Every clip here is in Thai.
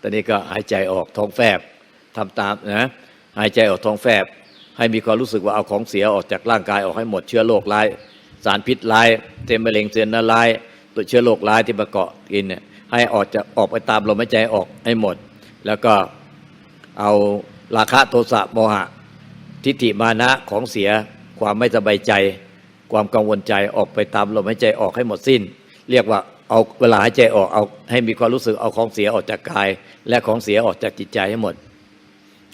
ตอนนี้ก็หายใจออกท้องแฟบทำตามนะหายใจออกท้องแฟบ ให้มีความรู้สึกว่าเอาของเสียออกจากร่างกายออกให้หมดเชื้อโรคร้าย สารพิษร้ายเต็มมะเร็งเซลล์ร้ายตัวเชื้อโรคร้ายที่มาเกาะกินเนี่ยให้ออกจะออกไปตามลมหายใจออกให้หมด แล้วก็เอาราคะโทสะโมหะ ทิฏฐิมานะของเสียความไม่สบายใจ ความกังวลใจออกไปตามลมหายใจออกให้หมดสิ้น เรียกว่า เอาเวลาหายใจออกเอาให้มีความรู้สึกเอาของเสียออกจากกาย และของเสียออกจากจิตใจให้หมด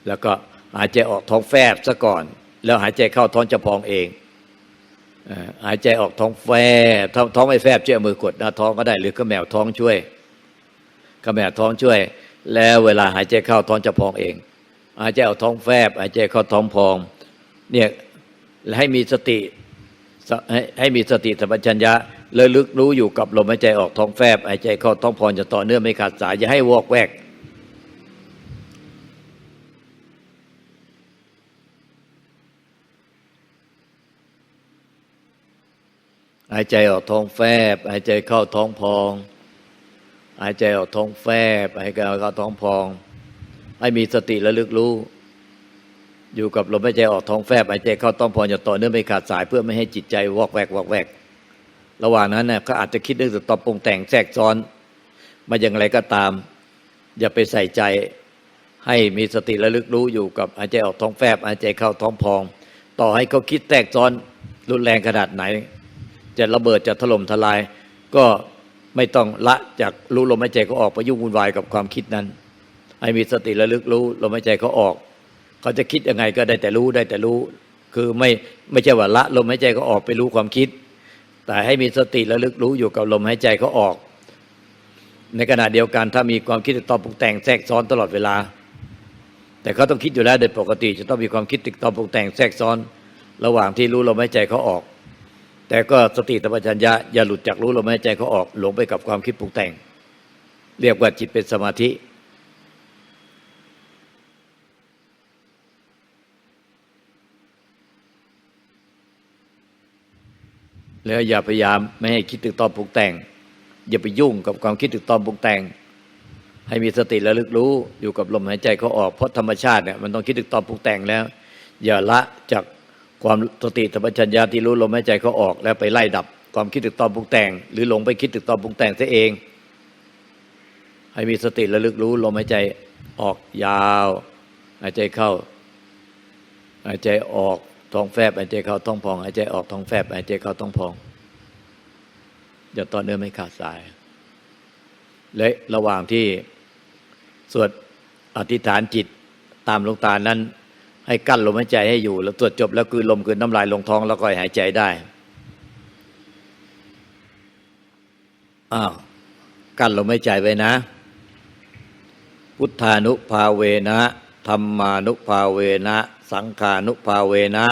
แล้วก็หายใจออกท้องแฟบซะก่อน แล้วหายใจเข้าท้องจะพองเองหายใจออกท้องแฟบท้องท้องไม่แฟบช่วยมือกดหน้าท้องก็ได้หรือก็แมวท้องช่วยก็แมวท้องช่วย แล้วเวลาหายใจเข้าท้องจะพองเองหายใจออกท้องแฟบหายใจเข้าท้องพอง เนี่ยให้มีสติใหให้มีสติสัมปชัญญะ เลยลึกรู้อยู่กับลมหายใจออกท้องแฟบหายใจเข้าท้องพองจะต่อเนื่องไม่ขาดสายอย่าให้วอกแวก หายใจออกท้องแฟบหายใจเข้าท้องพอง หายใจออกท้องแฟบหายใจเข้าท้องพอง ให้มีสติระลึกรู้ อยู่กับลมหายใจออกท้องแฟบหายใจเข้าท้องพองอย่าต่อเนื่องไม่ขาดสายเพื่อไม่ให้จิตใจวอกแวกวอกแวก ระหว่างนั้นเนี่ยก็อาจจะคิดเรื่องตอบปรุงแต่งแทรกซ้อนมาอย่างไรก็ตาม อย่าไปใส่ใจให้มีสติระลึกรู้อยู่กับหายใจออกท้องแฟบหายใจเข้าท้องพอง ต่อให้เขาคิดแทรกซ้อนรุนแรงขนาดไหน จะระเบิดจะถล่มทลาย ก็ไม่ต้องละจากรู้ลมหายใจเขาออกไปยุ่งวุ่นวายกับความคิดนั้น ให้มีสติระลึกรู้ลมหายใจเขาออก เขาจะคิดยังไงก็ได้แต่รู้ได้แต่รู้ คือไม่ไม่ใช่ว่าละลมหายใจเขาออกไปรู้ความคิด แต่ให้มีสติระลึกรู้อยู่กับลมหายใจเขาออก ในขณะเดียวกันถ้ามีความคิดติดต่อปรุงแต่งแทรกซ้อนตลอดเวลา แต่เขาต้องคิดอยู่แล้วโดยปกติ จะต้องมีความคิดติดต่อปรุงแต่งแทรกซ้อน ระหว่างที่รู้ลมหายใจเขาออก แต่ก็สติสัมปชัญญะอย่าหลุดจากรู้ลมหายใจเขาออก หลงไปกับความคิดปรุงแต่ง เรียกว่าจิตเป็นสมาธิ แล้วอย่าพยายามไม่ให้คิดถึงตอนปรุงแต่ง อย่าไปยุ่งกับความคิดถึงตอนปรุงแต่ง ให้มีสติระลึกรู้อยู่กับลมหายใจเขาออกเพราะธรรมชาติเนี่ยมันต้องคิดถึงตอนปรุงแต่งแล้ว อย่าละจากความสติสัมชัญญะที่รู้ลมหายใจเขาออกแล้วไปไล่ดับความคิดถึงตอนปรุงแต่ง หรือหลงไปคิดถึงตอนปรุงแต่งซะเอง ให้มีสติระลึกรู้ลมหายใจออกยาวหายใจเข้าหายใจออก ท้องแฟบหายใจเข้าท้องพองหายใจออกท้องแฟบหายใจเข้าท้องพองอย่าต่อเนื่องไม่ขาดสาย และระหว่างที่สวดอธิษฐานจิตตามลงตานั้น ให้กั้นลมหายใจให้อยู่ แล้วตรวจจบแล้วคือลมคือน้ำลายลงท้องแล้วก็หายใจได้อ้าวกั้นลมหายใจไว้นะ พุทธานุภาเวนะธรรมานุภาเวนะ สังขานุภาเวนะ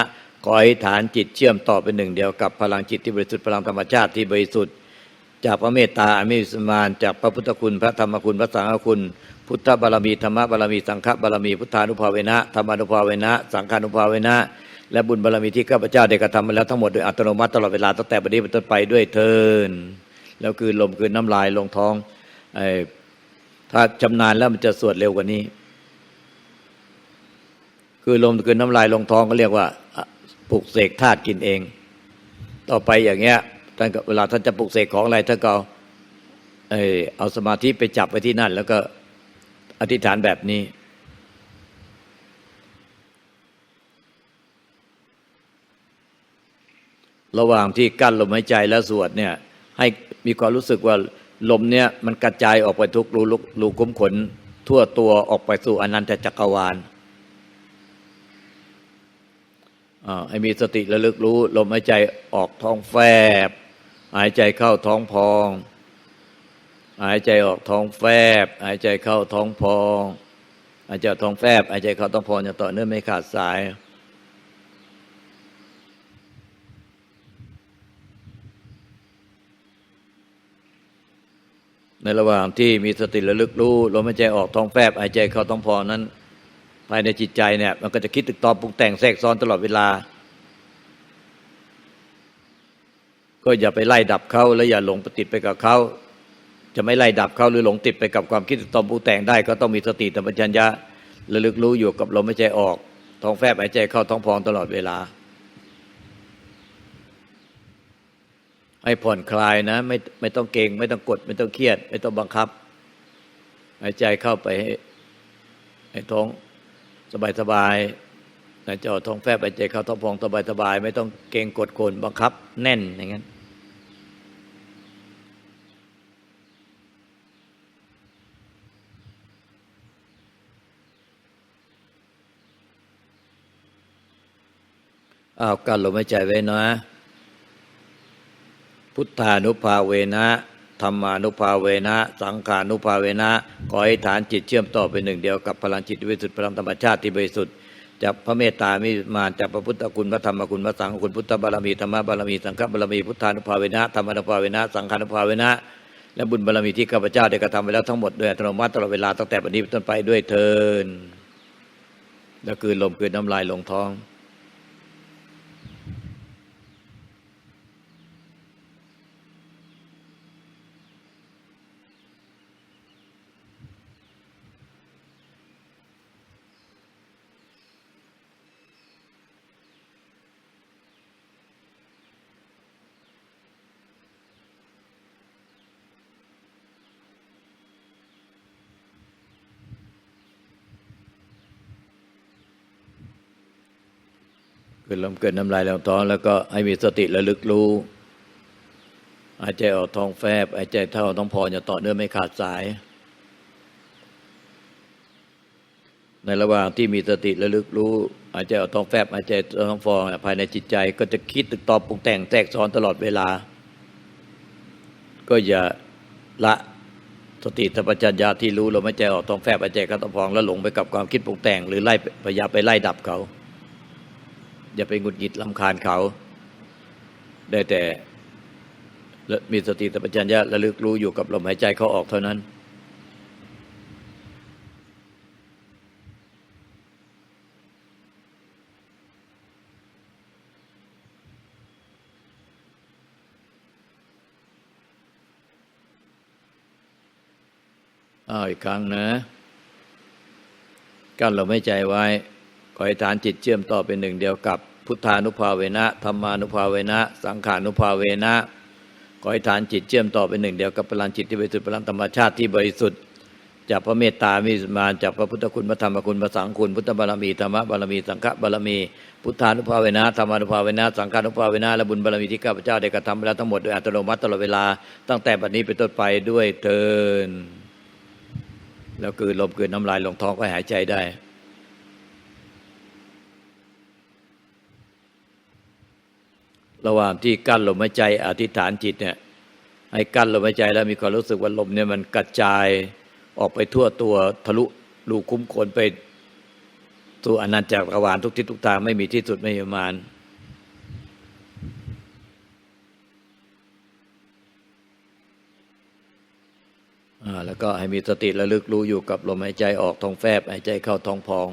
ขอให้ฐานจิตเชื่อมต่อเป็นหนึ่งเดียวกับพลังจิตที่บริสุทธิ์พลังธรรมชาติที่บริสุทธิ์ จากพระเมตตาอมิสมานจากพระพุทธคุณพระธรรมคุณพระสังฆคุณ พุทธบารมีธรรมบารมีสังฆบารมีพุทธานุภาเวนะธรรมานุภาเวนะ สังฆานุภาเวนะ และบุญบารมีที่ข้าพเจ้าได้กระทำมาแล้วทั้งหมดโดยอัตโนมัติตลอดเวลาตั้งแต่บัดนี้เป็นต้นไปด้วยเทินแล้วคือลมคือน้ำลายลงท้องไอ้ถ้าชำนาญแล้วมันจะสวดเร็วกว่านี้ คือลมคือน้ำลายลงท้องก็เรียกว่าปลุกเสกธาตุกินเอง ต่อไปอย่างเงี้ยท่านเวลาท่านจะปลุกเสกของอะไรท่านก็เอาเอเอาสมาธิไปจับไปที่นั่น แล้วก็อธิษฐานแบบนี้ ระหว่างที่กั้นลมหายใจแล้วสวดเนี่ย ให้มีความรู้สึกว่าลมเนี่ยมันกระจายออกไปทุกรูรูรูคุ้มขน ทั่วตัวออกไปสู่อนันตจักรวาล ให้มีสติระลึกรู้ ลมหายใจออกท้องแฟบ หายใจเข้าท้องพอง หายใจออกท้องแฟบ หายใจเข้าท้องพองหายใจท้องแฟบ หายใจเข้าท้องพองจะต่อเนื่องไม่ขาดสายในระหว่างที่มีสติระลึกรู้ลมหายใจออกท้องแฟบหายใจเข้าท้องพองนั้น ภายในจิตใจเนี่ย มันก็จะคิดตึกตอนปรุงแต่งแทรกซ้อนตลอดเวลา ก็อย่าไปไล่ดับเขาและอย่าหลงปฏิดไปกับเขาจะไม่ไล่ดับเขาหรือหลงติดไปกับความคิดตอมปรุงแต่งได้ ก็ต้องมีสติธรรมชัญญะระลึกรู้อยู่กับลมหายใจออก ท้องแฟบหายใจเข้าท้องพองตลอดเวลา ให้ผ่อนคลายนะ ไม่ไม่ต้องเกรงไม่ต้องกด ไม่ต้องเครียด ไม่ต้องบังคับ หายใจเข้าไปให้ท้อง สบายสบายหายใจอท้องแฟบหายใจเข้าท้องพองสบายสบาย ไม่ต้องเกรงกดโกนบังคับ แน่นอย่างนั้นอ้าวกันลมหายใจไว้นะ พุทธานุภาเวนะ ธรรมานุภาเวนะ สังขานุภาเวนะ ขอให้ฐานจิตเชื่อมต่อเป็นหนึ่งเดียวกับพลังจิตวิสุทธิพลังธรรมชาติที่บริสุทธิ์จากพระเมตตามิมาจากพระพุทธคุณพระธรรมคุณพระสังฆคุณพุทธบารมีธรรมบารมีสังฆบารมีพุทธานุภาเวนะธรรมานุภาเวนะ สังฆานุภาเวนะ และบุญบารมีที่ข้าพเจ้าได้กระทำไปแล้วทั้งหมดโดยอัตโนมัติตลอดเวลาตั้งแต่บัดนี้เป็นต้นไปด้วยเทินแล้วคืนลมคืนน้ำลายลงท้อง คือลมเกินน้ำลายแลงท้องแล้วก็ให้มีสติระลึกรู้หายใจออกท้องแฟบหายใจเท่าท้องพออย่าต่อเนื่องไม่ขาดสาย ในระหว่างที่มีสติระลึกรู้หายใจออกท้องแฟบหายใจท้องฟองภายในจิตใจก็จะคิดตึกตอบปรุงแต่งแทรกซ้อนตลอดเวลา ก็อย่าละสติสัมปชัญญะที่รู้ลมหายใจออกท้องแฟบหายใจเข้าท้องฟองแล้วหลงไปกับความคิดปรุงแต่ง หรือไล่พยายามไปไล่ดับเขา อย่าไปหงุดหงิดลำคาญเขา ได้แต่มีสติสัมปชัญญะระลึกรู้อยู่กับลมหายใจเขาออกเท่านั้น อ้าวอีกครั้งนะ กั้นลมหายใจไว้ ขอให้ฐานจิตเชื่อมต่อเป็นหนึ่งเดียวกับ พุทธานุภาเวนะธรรมานุภาเวนะ สังขานุภาเวนะขอให้ฐานจิตเชื่อมต่อเป็นหนึ่งเดียวกับพลังจิตที่บริสุทธิ์พลังธรรมชาติที่บริสุทธิ์จากพระเมตตามีมาจากพระพุทธคุณพระธรรมคุณพระสังฆคุณ พุทธบารมีธรรมบารมีสังฆบารมี พุทธานุภาเวนะธรรมานุภาเวนะสังฆานุภาเวนะและบุญบารมีที่ข้าพเจ้าได้กระทำไปแล้วทั้งหมดโดยอัตโนมัติตลอดเวลาตั้งแต่บัดนี้เป็นต้นไปด้วยเทินแล้วคือลมคือน้ำลายลงท้องก็หายใจได้ ระหว่างที่กั้นลมหายใจอธิษฐานจิตเนี่ยให้กั้นลมหายใจแล้วมีความรู้สึกว่าลมเนี่ยมันกระจายออกไปทั่วตัวทะลุรูคุ้มขนไปสู่อนันต์จักรวาลทุกทิศทุกทางไม่มีที่สุดไม่มีประมาณอ่าแล้วก็ให้มีสติระลึกรู้อยู่กับลมหายใจออกท้องแฟบหายใจเข้าท้องพอง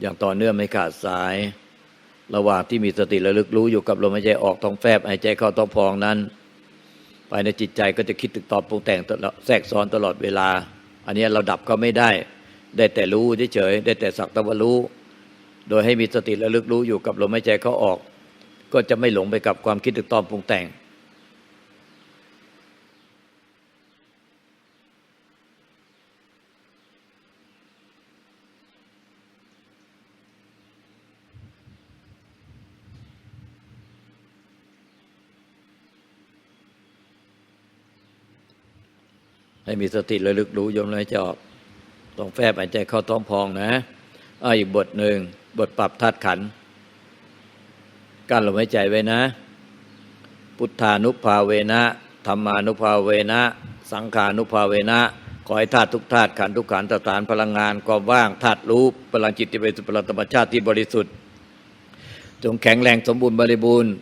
อย่างต่อเนื่องไม่ขาดสาย ระหว่างที่มีสติระลึกรู้อยู่กับลมหายใจออกท้องแฟบหายใจเข้าท้องพองนั้นภายในจิตใจก็จะคิดตึกตอบปรุงแต่งตลอดแทรกซ้อนตลอดเวลา อันนี้เราดับก็ไม่ได้ ได้แต่รู้เฉยๆได้แต่สักตะวันรู้ โดยให้มีสติระลึกรู้อยู่กับลมหายใจเข้าออก ก็จะไม่หลงไปกับความคิดตึกตอบปรุงแต่ง ให้มีสติระลึกรู้ยมเลยจออกต้องแฟบหายใจเข้าท้องพองนะอาอีกบทหนึ่งบทปรับธาตุขันธ์การลมหายใจไว้นะ พุทธานุภาเวนะธรรมานุภาเวนะ สังขานุภาเวนะขอให้ธาตุทุกธาตุขันทุกขันธ์สถานพลังงานความว่างธาตุรู้พลังจิตที่บริสุทธิ์พลังธรรมชาติที่บริสุทธิ์ จงแข็งแรงสมบูรณ์บริบูรณ์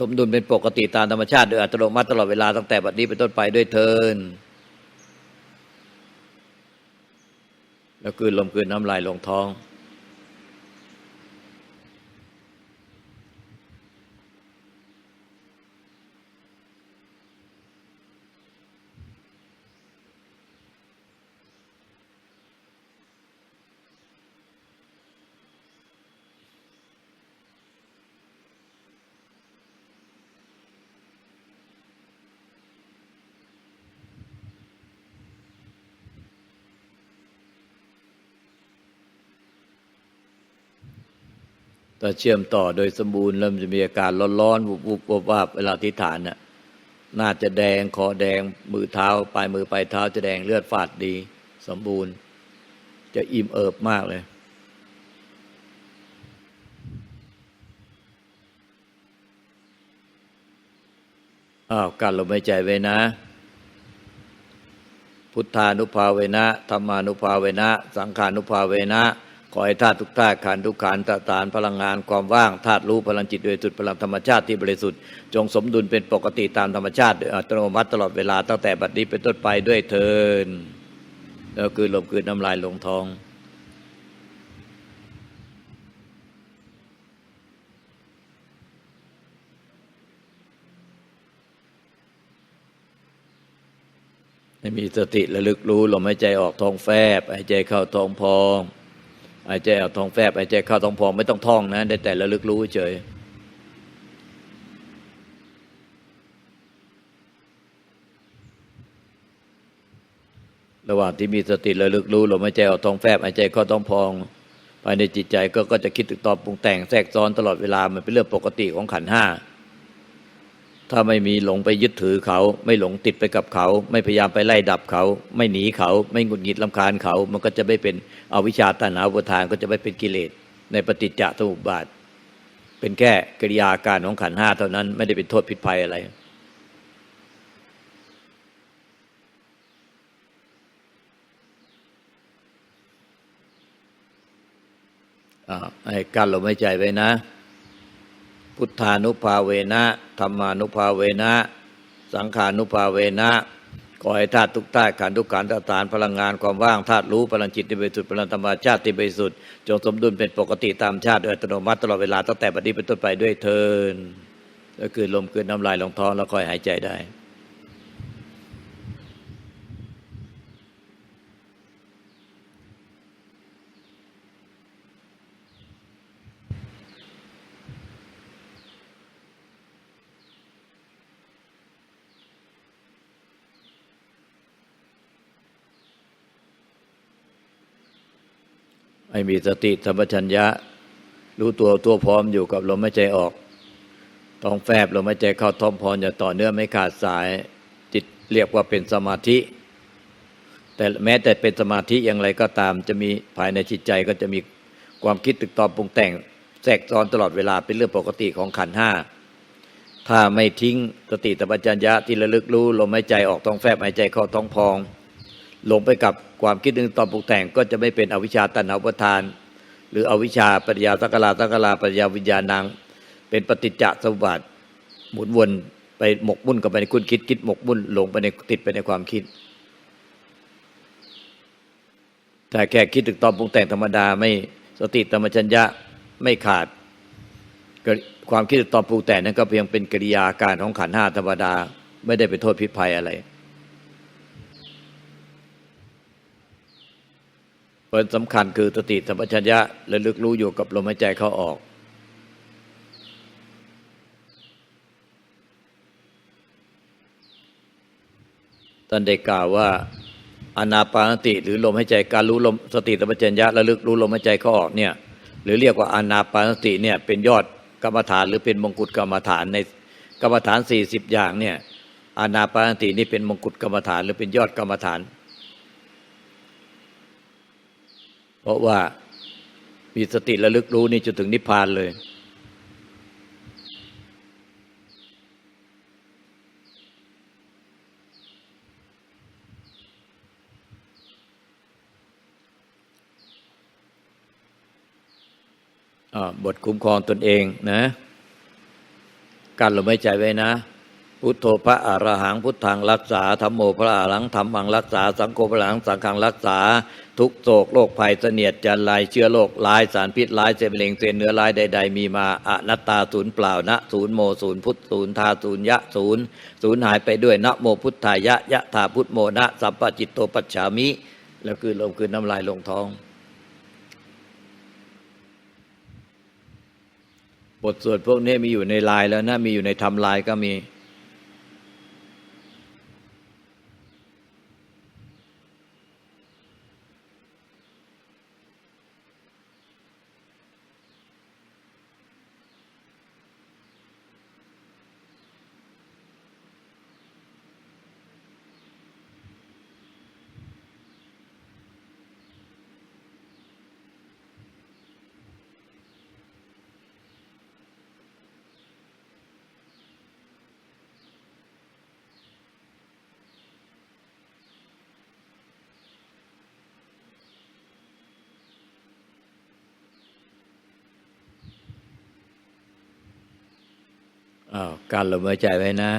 สมดุลเป็นปกติตามธรรมชาติโดยอัตโนมัติตลอดเวลาตั้งแต่บัดนี้เป็นต้นไปด้วยเทิน แล้วคืนลมคืนน้ำลายลงท้องาเชื่อมต่อโดยสมบูรณ์เริ่มจะมีอาการร้อนๆวุบวุบวาบเวลาที่ฐานน่ะน่าจะแดงคอแดงมือเท้าปลายมือปลายเท้าจะแดงเลือดฝาดดี สมบูรณ์ จะอิ่มเอิบมากเลย อ้าวกันลมหายใจไว้นะ พุทธานุภาเวนะธรรมานุภาเวนะ สังขานุภาเวนะ ขอให้ธาตุทุกธาตุขันทุกขันธ์ตานพลังงานความว่างธาตุรู้พลังจิตโดยสุดพลังธรรมชาติที่บริสุทธิ์จงสมดุลเป็นปกติตามธรรมชาติโดยอัตโนมัติตลอดเวลาตั้งแต่บัดนี้เป็นต้นไปด้วยเทินแล้วคือลมคือน้ำลายลงท้องให้มีสติระลึกรู้ลมหายใจออกท้องแฟบหายใจเข้าท้องพอง หายใจออกท้องแฟบหายใจเข้าท้องพองไม่ต้องท่องนะได้แต่ระลึกรู้เฉยระหว่างที่มีสติระลึกรู้ลมหายใจออกท้องแฟบหายใจเข้าท้องพองภายในจิตใจก็ก็จะคิดถึงตอนปรุงแต่งแทรกซ้อนตลอดเวลามันเป็นเรื่องปกติของขันห้า ถ้าไม่มีหลงไปยึดถือเขา ไม่หลงติดไปกับเขา ไม่พยายามไปไล่ดับเขา ไม่หนีเขา ไม่หงุดหงิดลำคาญเขา มันก็จะไม่เป็นอวิชชาตัณหาอุปทานก็จะไม่เป็นกิเลส ในปฏิจจสมุปบาท เป็นแค่กิริยาการของขันห้าเท่านั้นไม่ได้เป็นโทษผิดภัยอะไรอ่าให้กั้นลมหายใจไว้นะ พุทธานุภาเวนะธรรมานุภาเวนะ สังขานุภาเวนะขอให้ธาตุทุกธาตุขันทุกขันธาตุานพลังงานความว่างธาตุรู้พลังจิตที่บริสุทธิ์พลังธรรมชาติที่บริสุทธิ์จงสมดุลเป็นปกติตามชาติโดยอัตโนมัติตลอดเวลาตั้งแต่บัดนี้เป็นต้นไปด้วยเทินก็คือลมคือน้ำลายลงท้องแล้วค่อยหายใจได้ ให้มีสติสัมปชัญญะ รู้ตัวตัวพร้อมอยู่กับลมหายใจออกท้องแฟบลมหายใจเข้าท้องพรอย่าต่อเนื่องไม่ขาดสาย จิตเรียกว่าเป็นสมาธิ แต่แม้แต่เป็นสมาธิอย่างไรก็ตาม จะมีภายในจิตใจก็จะมีความคิดตึกตอบปรุงแต่งแทรกซ้อนตลอดเวลาเป็นเรื่องปกติของขันห้าถ้าไม่ทิ้งสติสัมปชัญญะที่ระลึกรู้ลมหายใจออกท้องแฟบหายใจเข้าท้องพอง ลงไปกับ ความคิดนึงตอนปรุงแต่งก็จะไม่เป็นอวิชชาตัณหาอุปทาน หรืออวิชชาปัญญาสักลาสักลาปัญญาวิญญาณัง เป็นปฏิจจสมบัติหมุนวนไปหมกมุ่นกับไปในคุณคิดคิดหมกมุ่นหลงไปในติดไปในความคิด แต่แค่คิดถึงตอนปรุงแต่งธรรมดาไม่สติธรรมชัญญะไม่ขาดความคิดถึงตอนปรุงแต่งนั้นก็เพียงเป็นกิริยาการของขันห้าธรรมดา ไม่ได้เป็นโทษพิษภัยอะไร ผลสำคัญคือสติสัมปชัญญะและลึกรู้อยู่กับลมหายใจเข้าออก ท่านได้กล่าวว่าอนาปานสติ หรือลมหายใจการรู้ลมสติสัมปชัญญะและลึกรู้ลมหายใจเข้าออกเนี่ย หรือเรียกว่าอนาปานสติเนี่ยเป็นยอดกรรมฐานหรือเป็นมงกุฎกรรมฐานในกรรมฐานสี่สิบอย่างเนี่ยอนาปานสตินี่เป็นมงกุฎกรรมฐาน หรือเป็นยอดกรรมฐาน เพราะว่ามีสติระลึกรู้นี่จนถึงนิพพานเลย บทคุ้มครองตนเองนะ การลมหายใจไว้นะ พุทโธพระอรหังพุทธังรักษาธรรมโมพระอรหังธรรมังรักษา สังโฆพระอรหังสังฆังรักษา ทุกโศกโรคภัยเสนียดจันลายเชื้อโรคลายสารพิษลายเซลล์เล็งเซนเนื้อลายใด ๆ มีมาอนัตตาศูนย์เปล่านะศูนย์โมศูนย์พุทธศูนย์ทาศูนย์ยะศูนย์ศูนย์หายไปด้วยนะโมพุทธายะยะธาพุทธโมนะสัพปจิตโตปัจฉามิ แล้วคือลมคือน้ำลายลงท้องบทสวดพวกนี้มีอยู่ในลายแล้วนะมีอยู่ในทำลายก็มี อ้าวการลมหายใจไว้นะ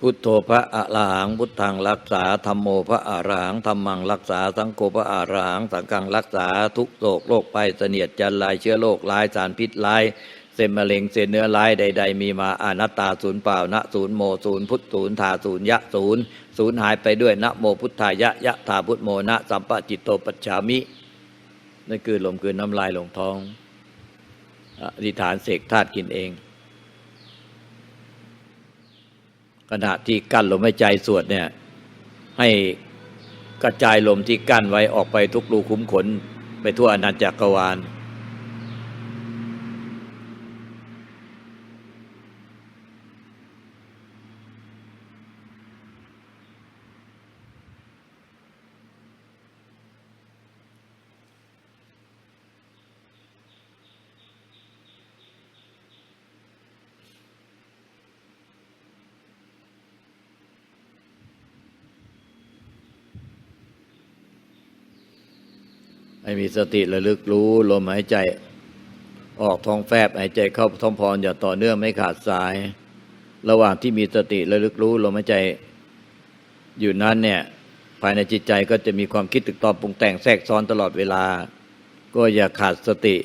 พุทโธพระอะระหังพุทธังรักษาธรรมโมพระอะระหังธรรมังรักษา สังโฆพระอะระหังสังฆังรักษาทุกโศกโรคภัยเสนียดจันลายเชื้อโรคลายสารพิษลายเส้นมะเร็งเส้นเนื้อลายใด ๆ มีมาอนัตตาศูนย์เปล่าณศูนย์โมศูนย์พุทธศูนย์ธาศูนย์ยะศูนย์ศูนย์หายไปด้วยนะโมพุทธายะยะธาพุทธโมนะสัมปะจิตโตปัจฉามินั่นคือลมคือน้ำลายลงท้องอธิษฐานเสกธาตุกินเอง ขณะที่กั้นลมหายใจสวดเนี่ย ให้กระจายลมที่กั้นไว้ออกไปทุกรูคุ้มขน ไปทั่วอนันตจักรวาล ให้มีสติระลึกรู้ลมหายใจ ออกท้องแฟบหายใจเข้าท้องพรอย่าต่อเนื่องไม่ขาดสาย ระหว่างที่มีสติระลึกรู้ลมหายใจ อยู่นั้นเนี่ยภายในจิตใจก็จะมีความคิดตึกตอบปรุงแต่งแทรกซ้อนตลอดเวลา ก็อย่าขาดสติ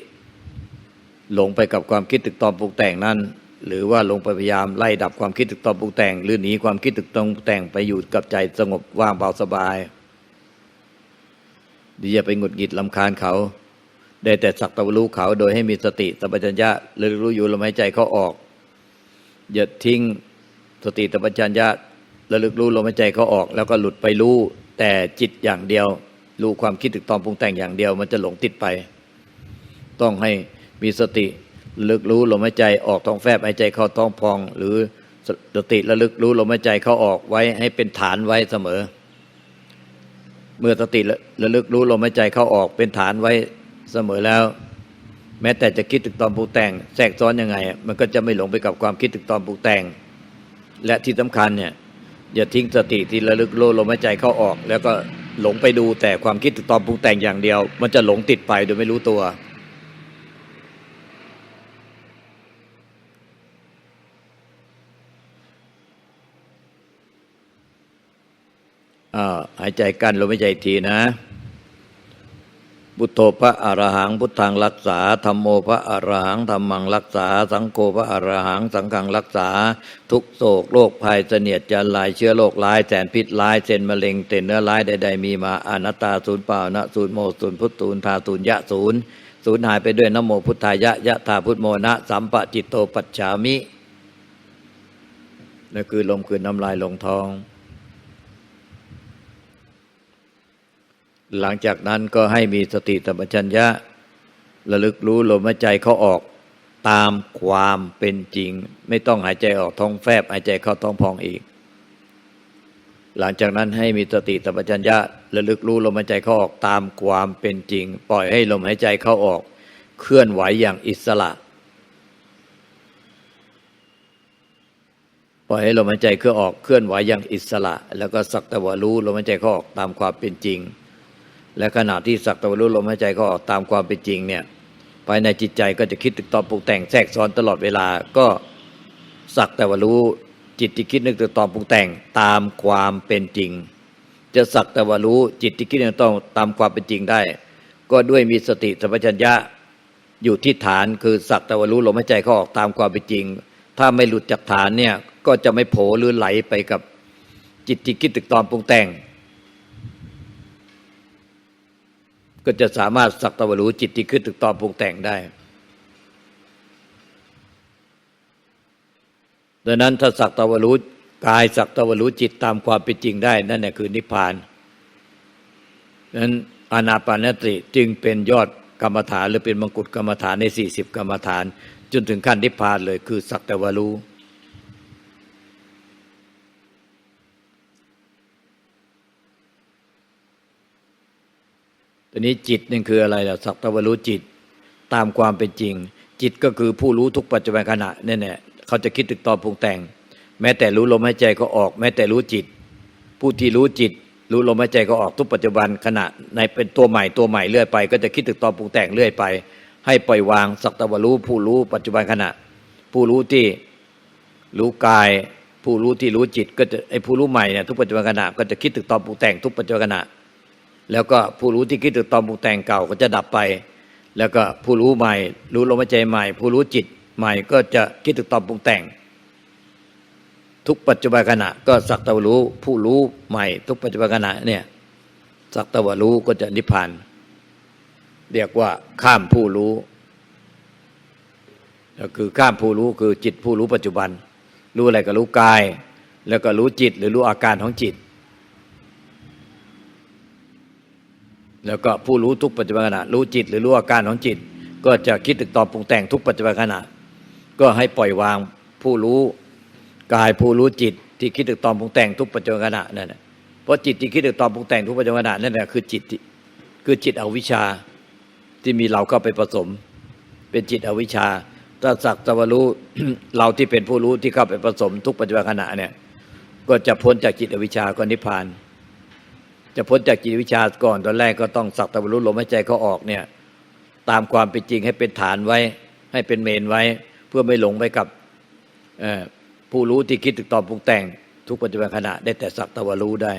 หลงไปกับความคิดตึกตอบปรุงแต่งนั้น หรือว่าลงไปพยายามไล่ดับความคิดตึกตอบปรุงแต่ง หรือหนีความคิดตึกตอบปรุงแต่งไปอยู่กับใจสงบว่างเบาสบาย อย่าไปหงุดหงิดลำคาญเขา ได้แต่สักตะรู้เขา โดยให้มีสติสัมปชัญญะระลึกรู้อยู่ลมหายใจเขาออก อย่าทิ้งสติสัมปชัญญะระลึกรู้ลมหายใจเขาออก แล้วก็หลุดไปรู้ แต่จิตอย่างเดียว รู้ความคิดถึกตอนปรุงแต่งอย่างเดียว มันจะหลงติดไป ต้องให้มีสติระลึกรู้ลมหายใจออกท้องแฟบหายใจเข้าท้องพอง หรือสติระลึกรู้ลมหายใจเขาออกไว้ให้เป็นฐานไว้เสมอ เมื่อสติระลึกรู้ลมหายใจเข้าออกเป็นฐานไว้เสมอแล้ว แม้แต่จะคิดถึงตอนปรุงแต่งแทรกซ้อนยังไง มันก็จะไม่หลงไปกับความคิดถึงตอนปรุงแต่ง และที่สำคัญเนี่ยอย่าทิ้งสติที่ระลึกรู้ลมหายใจเข้าออก แล้วก็หลงไปดูแต่ความคิดถึงตอนปรุงแต่งอย่างเดียว มันจะหลงติดไปโดยไม่รู้ตัว อ่าหายใจกันลมหายใจทีนะ พุทโธพระอรหังพุทธังรักษาธรรมโมพระอรหังธรรมังรักษา สังโฆพระอรหังสังฆังรักษา ทุกโศกโรคภัยเสนียดจันลายเชื้อโรคร้ายแสนพิษร้ายเซนมะเร็งเต็นเนื้อร้ายใดๆมีมาอนัตตาศูนย์เปล่านะศูนย์โมศูนย์พุทธศูนย์ทาศูนย์ยะศูนย์ศูนย์หายไปด้วยนโมพุทธายะยะธาพุทธโมนะสัมปะจิตโตปัจฉามินั่นคือลมคือน้ำลายลงท้อง หลังจากนั้นก็ให้มีสติสัมปชัญญะ ระลึกรู้ลมหายใจเขาออกตามความเป็นจริง ไม่ต้องหายใจออกท้องแฟบหายใจเข้าท้องพองอีก หลังจากนั้นให้มีสติสัมปชัญญะระลึกรู้ลมหายใจเขาออกตามความเป็นจริง ปล่อยให้ลมหายใจเข้าออก เคลื่อนไหวอย่างอิสระ ปล่อยให้ลมหายใจเคลื่อออกเคลื่อนไหวอย่างอิสระ แล้วก็สักแต่ว่ารู้ลมหายใจเข้าออกตามความเป็นจริง และขณะที่สักตะวันรู้ลมหายใจก็ออกตามความเป็นจริงเนี่ยภายในจิตใจก็จะคิดตึกตอนปรุงแต่งแทรกซ้อนตลอดเวลาก็สักแต่ว่ารู้จิตที่คิดนึกตึกตอนปรุงแต่งตามความเป็นจริง จะสักแต่ว่ารู้จิตที่คิดนึกต้องตามความเป็นจริงได้ ก็ด้วยมีสติสัมปชัญญะอยู่ที่ฐานคือสักแต่ว่ารู้ลมหายใจเขาออกตามความเป็นจริง ถ้าไม่หลุดจากฐานเนี่ยก็จะไม่โผล่หรือไหลไปกับจิตที่คิดตึกตอนปรุงแต่ง ก็จะสามารถสักตะวรู้จิตที่ขึ้นตึกตอนปรุงแต่งได้ดังนั้นถ้าสักตะวรู้กายสักตะวรู้จิตตามความเป็นจริงได้ นั่นแหละคือนิพพานดังนั้นอานาปานสติจึงเป็นยอดกรรมฐานหรือเป็นมงกุฎกรรมฐานในสี่สิบกรรมฐาน จนถึงขั้นนิพพานเลยคือสักแต่วรู้ ตอนนี้จิตนี่คืออะไรล่ะสักแตวารู้จิตตามความเป็นจริง จิตก็คือผู้รู้ทุกปัจจุบันขณะนี่แหละเขาจะคิดตึกตอนปรุงแต่ง แม้แต่รู้ลมหายใจก็ออก แม้แต่รู้จิต ผู้ที่รู้จิต รู้ลมหายใจก็ออกทุกปัจจุบันขณะในเป็นตัวใหม่ตัวใหม่เรื่อยไป ก็จะคิดตึกตอนปรุงแต่งเรื่อยไป ให้ปล่อยวางสักแตวารู้ผู้รู้ปัจจุบันขณะ ผู้รู้ที่รู้กาย ผู้รู้ที่รู้จิต ก็จะไอ้ผู้รู้ใหม่เนี่ยทุกปัจจุบันขณะก็จะคิดถึงตอนปรุงแต่งทุกปัจจุบันขณะ แล้วก็ผู้รู้ที่คิดถึงตอนปรุงแต่งเก่าก็จะดับไป แล้วก็ผู้รู้ใหม่ รู้ลมหายใจใหม่ ผู้รู้จิตใหม่ก็จะคิดถึงตอนปรุงแต่ง ทุกปัจจุบันขณะ ก็สักแตวรู้ผู้รู้ใหม่ ทุกปัจจุบันขณะเนี่ยสักแตวรู้ก็จะนิพพานเรียกว่าข้ามผู้รู้ก็คือข้ามผู้รู้คือจิตผู้รู้ปัจจุบัน รู้อะไรก็รู้กาย แล้วก็รู้จิตหรือรู้อาการของจิต แล้วก็ผู้รู้ทุกปัจจุบันขณะรู้จิตหรือรู้อาการของจิต ก็จะคิดถึงตอนปรุงแต่งทุกปัจจุบันขณะ ก็ให้ปล่อยวางผู้รู้กายผู้รู้จิต ที่คิดถึงตอนปรุงแต่งทุกปัจจุบันขณะนั่นแหละเพราะจิตที่คิดถึงตอนปรุงแต่งทุกปัจจุบันขณะนั่นแหละคือจิตคือจิตอวิชชาที่มีเราเข้าไปผสม เป็นจิตอวิชชาถ้าสักแตวรู้เราที่เป็นผู้รู้ที่เข้าไปผสมทุกปัจจุบันขณะเนี่ยก็จะพ้นจากจิตอวิชชาก็นิพพาน จะพ้นจากจิตวิชาก่อนตอนแรกก็ต้องสักตะวันรู้ลมหายใจเขาออกเนี่ย ตามความเป็นจริงให้เป็นฐานไว้ ให้เป็นเมนไว้ เพื่อไม่หลงไปกับผู้รู้ที่คิดถึงตอนปรุงแต่ง ทุกปัจจุบันขณะได้แต่สักตะวันรู้ได้